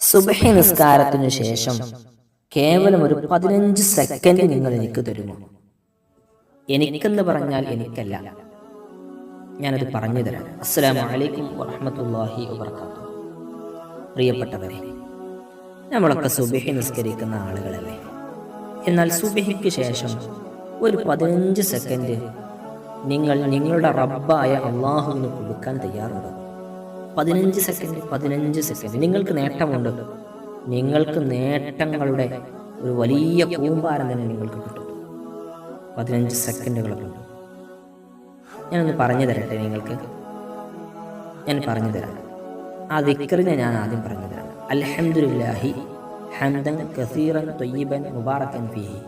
സുബഹി നിസ്കാരത്തിനു ശേഷം കേവലം ഒരു പതിനഞ്ച് സെക്കൻഡ് നിങ്ങൾ എനിക്ക് തരുമോ? എനിക്കെന്ന് പറഞ്ഞാൽ എനിക്കല്ല. ഞാനത് പറഞ്ഞു തരാം. അസ്സലാമു അലൈക്കും വറഹ്മത്തുള്ളാഹി വബർക്കാത്തു പ്രിയപ്പെട്ടവരെ നമ്മളൊക്കെ സുബഹി നിസ്കരിക്കുന്ന ആളുകളല്ലേ? എന്നാൽ സുബഹിക്ക് ശേഷം ഒരു പതിനഞ്ച് സെക്കൻഡ് നിങ്ങൾ നിങ്ങളുടെ റബ്ബായ അള്ളാഹുവിന് കൊടുക്കാൻ തയ്യാറുണ്ടോ? പതിനഞ്ച് സെക്കൻഡ് പതിനഞ്ച് സെക്കൻഡ്. നിങ്ങൾക്ക് നേട്ടമുണ്ട്. നിങ്ങൾക്ക് നേട്ടങ്ങളുടെ ഒരു വലിയ കൂമ്പാരം തന്നെ നിങ്ങൾക്ക് കിട്ടും. പതിനഞ്ച് സെക്കൻഡുകളൊക്കെ കൊണ്ട് ഞാനൊന്ന് പറഞ്ഞു തരട്ടെ നിങ്ങൾക്ക്? ഞാൻ പറഞ്ഞു തരാം. ആ ദിക്കറിനെ ഞാൻ ആദ്യം പറഞ്ഞു തരാം. അൽഹംദുലില്ലാഹി ഹംദൻ കസീറൻ തൊയ്യബൻ മുബാറക്കൻ ഫിഹി.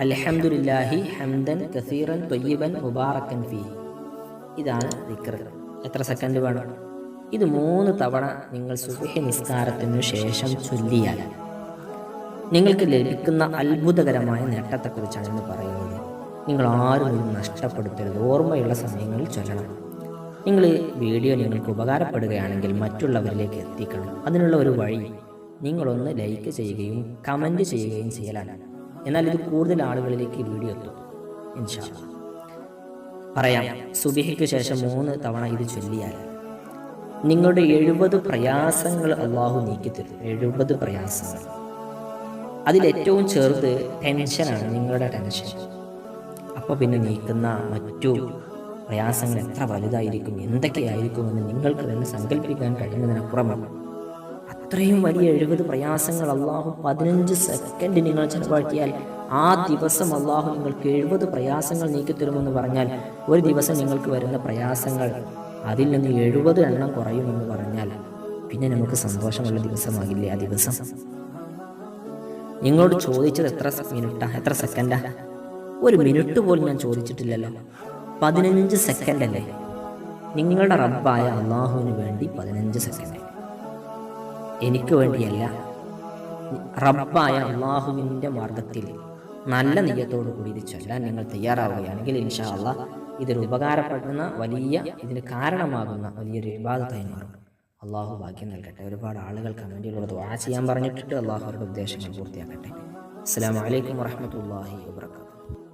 അൽഹംദുലില്ലാഹി ഹംദൻ കസീറൻ തൊയ്യബൻ മുബാറക്കൻ ഫിഹി. ഇതാണ് ദിക്കർ എത്ര സെക്കൻഡ് വേണം? ഇത് മൂന്ന് തവണ നിങ്ങൾ സുബഹി നിസ്കാരത്തിനു ശേഷം ചൊല്ലിയാൽ നിങ്ങൾക്ക് ലഭിക്കുന്ന അത്ഭുതകരമായ നേട്ടത്തെക്കുറിച്ചാണ് ഇന്ന് പറയുന്നത്. നിങ്ങൾ ആരും ഇത് നഷ്ടപ്പെടുത്തരുത്. ഓർമ്മയുള്ള സമയങ്ങളിൽ ചൊല്ലണം. നിങ്ങൾ വീഡിയോ നിങ്ങൾക്ക് ഉപകാരപ്പെടുകയാണെങ്കിൽ മറ്റുള്ളവരിലേക്ക് എത്തിക്കണം. അതിനുള്ള ഒരു വഴി നിങ്ങളൊന്ന് ലൈക്ക് ചെയ്യുകയും കമന്റ് ചെയ്യുകയും ചെയ്യലാണ്. എന്നാൽ ഇത് കൂടുതൽ ആളുകളിലേക്ക് വീഡിയോ എത്തും. ഇൻഷാ അല്ലാ. പറയാം സുബിഹയ്ക്ക് ശേഷം മൂന്ന് തവണ ഇത് ചൊല്ലിയാൽ. നിങ്ങളുടെ എഴുപത് പ്രയാസങ്ങൾ അള്ളാഹു നീക്കിത്തരും എഴുപത് പ്രയാസങ്ങൾ. അതിലേറ്റവും ചെറുത് ടെൻഷനാണ് നിങ്ങളുടെ ടെൻഷൻ അപ്പോൾ പിന്നെ നീക്കുന്ന മറ്റു പ്രയാസങ്ങൾ എത്ര വലുതായിരിക്കും എന്തൊക്കെയായിരിക്കുമെന്ന് നിങ്ങൾക്ക് തന്നെ സങ്കല്പിക്കാൻ കഴിയുന്നതിനപ്പുറമാണ് അത്രയും വലിയ എഴുപത് പ്രയാസങ്ങൾ അള്ളാഹു പതിനഞ്ച് സെക്കൻഡ് നിങ്ങൾ ചെലവാക്കിയാൽ ആ ദിവസം അള്ളാഹു നിങ്ങൾക്ക് എഴുപത് പ്രയാസങ്ങൾ നീക്കിത്തരുമെന്ന് പറഞ്ഞാൽ ഒരു ദിവസം നിങ്ങൾക്ക് വരുന്ന പ്രയാസങ്ങൾ അതിൽ നിന്ന് എഴുപത് എണ്ണം കുറയുമെന്ന് പറഞ്ഞാൽ പിന്നെ നമുക്ക് സന്തോഷമുള്ള ദിവസമാകില്ലേ ആ ദിവസം? നിങ്ങളോട് ചോദിച്ചത് എത്ര മിനിറ്റാ എത്ര സെക്കൻഡാ ഒരു മിനിറ്റ് പോലും ഞാൻ ചോദിച്ചിട്ടില്ലല്ലോ. പതിനഞ്ച് സെക്കൻഡ് അല്ലേ? നിങ്ങളുടെ റബ്ബായ അള്ളാഹുവിന് വേണ്ടി പതിനഞ്ച് സെക്കൻഡ് എനിക്ക് വേണ്ടിയല്ല. റബ്ബായ അള്ളാഹുവിന്റെ മാർഗത്തിൽ നല്ല നെയ്യത്തോടു കൂടി ഇത് ചൊല്ലാൻ നിങ്ങൾ തയ്യാറാവുകയാണെങ്കിൽ ഇൻഷാ അള്ളാഹ് ഇതൊരു ഉപകാരപ്പെടുന്ന വലിയ ഇതിന് കാരണമാകുന്ന വലിയൊരു വിവാദത്തായി മാറും. അള്ളാഹു ഭാഗ്യം നൽകട്ടെ. ഒരുപാട് ആളുകൾ കമന്റിലൂടെ ദ്വാ ചെയ്യാൻ പറഞ്ഞിട്ടുണ്ട് അള്ളാഹു അവരുടെ ഉദ്ദേശങ്ങൾ പൂർത്തിയാക്കട്ടെ. അസ്സാം വലൈക്കും വാഹമത്തല്ലാഹി വാബർക്കാത്തു